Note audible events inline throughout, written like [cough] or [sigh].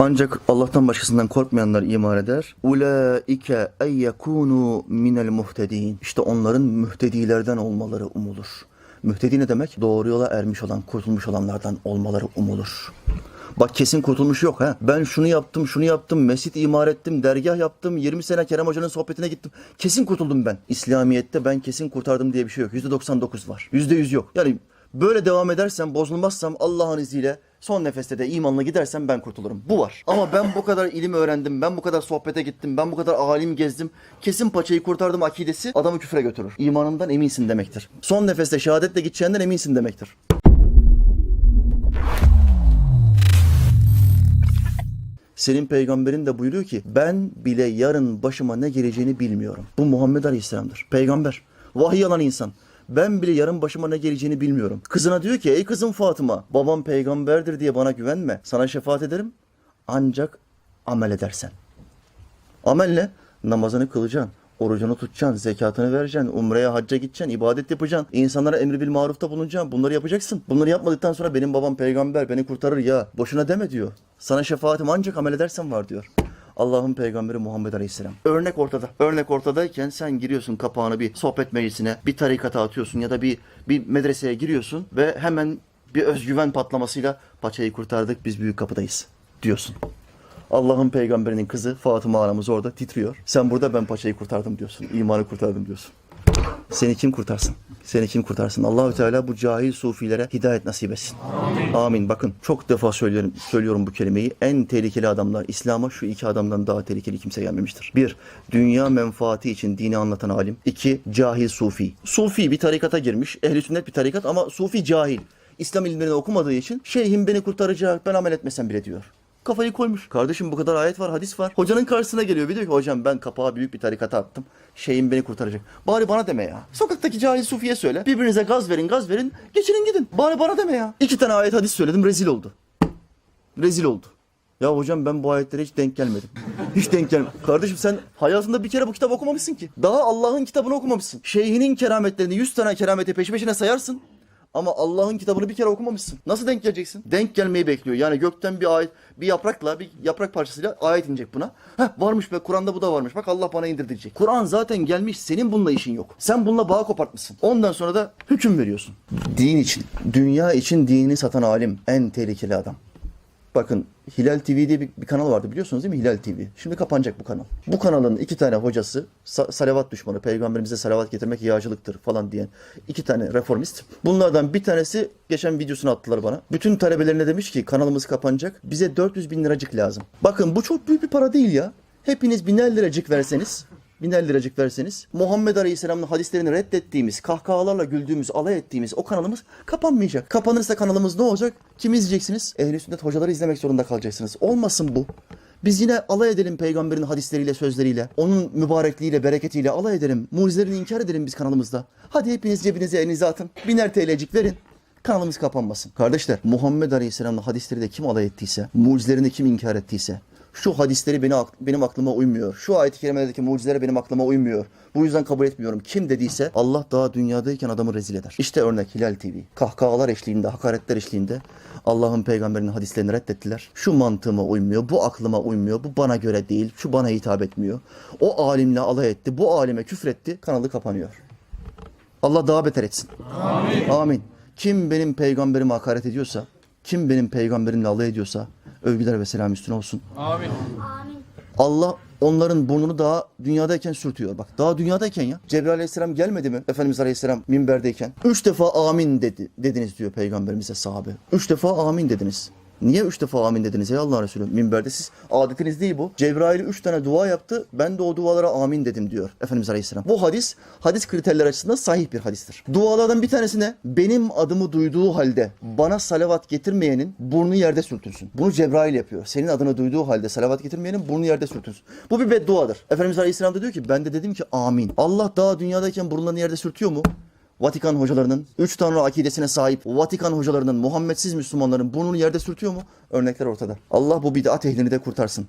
Ancak Allah'tan başkasından korkmayanlar iman eder. Ulaike en yekunu minel muhtedin. İşte onların mühtedilerden olmaları umulur. Mühtedi ne demek? Doğru yola ermiş olan, kurtulmuş olanlardan olmaları umulur. Bak kesin kurtulmuş yok ha. Ben şunu yaptım, şunu yaptım, mescit imar ettim, dergah yaptım, 20 sene Kerem Hoca'nın sohbetine gittim. Kesin kurtuldum ben. İslamiyet'te ben kesin kurtardım diye bir şey yok. %99 var. %100 yok. Yani böyle devam edersem, bozulmazsam Allah'ın izniyle son nefeste de imanla gidersem ben kurtulurum. Bu var. Ama ben bu kadar ilim öğrendim, ben bu kadar sohbete gittim, ben bu kadar alim gezdim. Kesin paçayı kurtardım akidesi adamı küfre götürür. İmanından eminsin demektir. Son nefeste şehadetle gideceğinden eminsin demektir. Senin peygamberin de buyuruyor ki ben bile yarın başıma ne geleceğini bilmiyorum. Bu Muhammed Aleyhisselam'dır. Peygamber. Vahiy alan insan. Ben bile yarın başıma ne geleceğini bilmiyorum. Kızına diyor ki ey kızım Fatıma babam peygamberdir diye bana güvenme. Sana şefaat ederim ancak amel edersen. Amel ne? Namazını kılacaksın. Orucunu tutacaksın, zekatını vereceksin, umreye, hacca gideceksin, ibadet yapacaksın. insanlara emri bil marufta bulunacaksın. Bunları yapacaksın. Bunları yapmadıktan sonra benim babam peygamber beni kurtarır ya. Boşuna deme diyor. Sana şefaatim ancak amel edersen var diyor. Allah'ın peygamberi Muhammed Aleyhisselam. Örnek ortada. Örnek ortadayken sen giriyorsun kapağını bir sohbet meclisine, bir tarikata atıyorsun ya da bir bir medreseye giriyorsun ve hemen bir özgüven patlamasıyla paçayı kurtardık biz büyük kapıdayız diyorsun. Allah'ın peygamberinin kızı Fatıma anamız orada titriyor. Sen burada ben paçayı kurtardım diyorsun. imanı kurtardım diyorsun. Seni kim kurtarsın? Seni kim kurtarsın? Allahü Teala bu cahil sufilere hidayet nasip etsin. Amin. Bakın çok defa söylüyorum, söylüyorum bu kelimeyi. En tehlikeli adamlar İslam'a şu iki adamdan daha tehlikeli kimse gelmemiştir. Bir, dünya menfaati için dini anlatan alim. İki, cahil sufi. Sufi bir tarikata girmiş. Ehli sünnet bir tarikat ama sufi cahil. İslam ilimlerini okumadığı için şeyhim beni kurtaracak ben amel etmesem bile diyor. Kafayı koymuş. Kardeşim bu kadar ayet var, hadis var. Hocanın karşısına geliyor. Bir diyor ki hocam ben kapağa büyük bir tarikata attım. Şeyim beni kurtaracak. Bari bana deme ya. Sokaktaki cahil sufiye söyle. Birbirinize gaz verin, gaz verin. Geçinin gidin. Bari bana deme ya. İki tane ayet hadis söyledim. Rezil oldu. Rezil oldu. Ya hocam ben bu ayetlere hiç denk gelmedim. [laughs] Hiç denk gelmedim. Kardeşim sen hayatında bir kere bu kitap okumamışsın ki. Daha Allah'ın kitabını okumamışsın. Şeyhinin kerametlerini 100 tane kerameti peşi peşine sayarsın. Ama Allah'ın kitabını bir kere okumamışsın. Nasıl denk geleceksin? Denk gelmeyi bekliyor. Yani gökten bir ayet, bir yaprakla, bir yaprak parçasıyla ayet inecek buna. Heh varmış be Kur'an'da bu da varmış. Bak Allah bana indir. Kur'an zaten gelmiş. Senin bununla işin yok. Sen bununla bağ kopartmışsın. Ondan sonra da hüküm veriyorsun. Din için, dünya için dinini satan alim en tehlikeli adam. Bakın Hilal TV diye bir, bir kanal vardı biliyorsunuz değil mi Hilal TV? Şimdi kapanacak bu kanal. Bu kanalın iki tane hocası sa- salavat düşmanı, peygamberimize salavat getirmek yağcılıktır falan diyen iki tane reformist. Bunlardan bir tanesi geçen videosunu attılar bana. Bütün talebelerine demiş ki kanalımız kapanacak. Bize 400 bin liracık lazım. Bakın bu çok büyük bir para değil ya. Hepiniz biner liracık verseniz biner liracık verseniz Muhammed Aleyhisselam'ın hadislerini reddettiğimiz, kahkahalarla güldüğümüz, alay ettiğimiz o kanalımız kapanmayacak. Kapanırsa kanalımız ne olacak? Kimi izleyeceksiniz? Ehli sünnet hocaları izlemek zorunda kalacaksınız. Olmasın bu. Biz yine alay edelim peygamberin hadisleriyle, sözleriyle. Onun mübarekliğiyle, bereketiyle alay edelim. Mucizelerini inkar edelim biz kanalımızda. Hadi hepiniz cebinize elinize atın. Biner TL'cik verin. Kanalımız kapanmasın. Kardeşler Muhammed Aleyhisselam'la hadisleri de kim alay ettiyse, mucizelerini kim inkar ettiyse, şu hadisleri beni, benim aklıma uymuyor. Şu ayet-i kerimelerdeki mucizeler benim aklıma uymuyor. Bu yüzden kabul etmiyorum. Kim dediyse Allah daha dünyadayken adamı rezil eder. İşte örnek Hilal TV. Kahkahalar eşliğinde, hakaretler eşliğinde Allah'ın peygamberinin hadislerini reddettiler. Şu mantığıma uymuyor, bu aklıma uymuyor, bu bana göre değil, şu bana hitap etmiyor. O alimle alay etti, bu alime küfretti, kanalı kapanıyor. Allah daha beter etsin. Amin. Amin. Kim benim peygamberime hakaret ediyorsa, kim benim peygamberimle alay ediyorsa övgüler ve selam üstüne olsun. Amin. Allah onların burnunu daha dünyadayken sürtüyor. Bak daha dünyadayken ya. Cebrail aleyhisselam gelmedi mi? Efendimiz aleyhisselam minberdeyken. Üç defa amin dedi, dediniz diyor peygamberimize sahabe. Üç defa amin dediniz. Niye üç defa amin dediniz ey Allah Resulü? Minberde siz adetiniz değil bu. Cebrail üç tane dua yaptı. Ben de o dualara amin dedim diyor Efendimiz Aleyhisselam. Bu hadis hadis kriterleri açısından sahih bir hadistir. Dualardan bir tanesi ne? Benim adımı duyduğu halde bana salavat getirmeyenin burnu yerde sürtünsün. Bunu Cebrail yapıyor. Senin adını duyduğu halde salavat getirmeyenin burnu yerde sürtünsün. Bu bir bedduadır. Efendimiz Aleyhisselam da diyor ki ben de dedim ki amin. Allah daha dünyadayken burunlarını yerde sürtüyor mu? Vatikan hocalarının, üç tanrı akidesine sahip Vatikan hocalarının, Muhammedsiz Müslümanların burnunu yerde sürtüyor mu? Örnekler ortada. Allah bu bid'at ehlini de kurtarsın.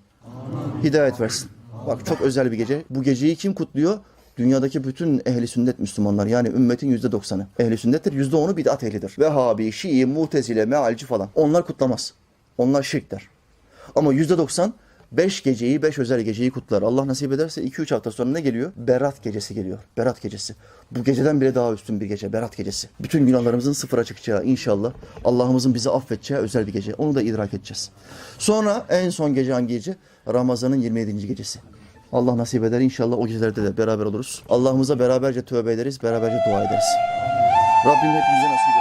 Hidayet versin. Bak çok özel bir gece. Bu geceyi kim kutluyor? Dünyadaki bütün ehli sünnet Müslümanlar yani ümmetin yüzde doksanı. Ehli sünnettir, yüzde onu bid'at ehlidir. Vehhabi, Şii, Mutezile, Mealci falan. Onlar kutlamaz. Onlar şirk der. Ama yüzde doksan beş geceyi, beş özel geceyi kutlar. Allah nasip ederse 2-3 hafta sonra ne geliyor? Berat gecesi geliyor. Berat gecesi. Bu geceden bile daha üstün bir gece. Berat gecesi. Bütün günahlarımızın sıfıra çıkacağı inşallah. Allah'ımızın bizi affedeceği özel bir gece. Onu da idrak edeceğiz. Sonra en son gece hangi gece? Ramazan'ın 27. gecesi. Allah nasip eder inşallah o gecelerde de beraber oluruz. Allah'ımıza beraberce tövbe ederiz, beraberce dua ederiz. Rabbim hepimize nasip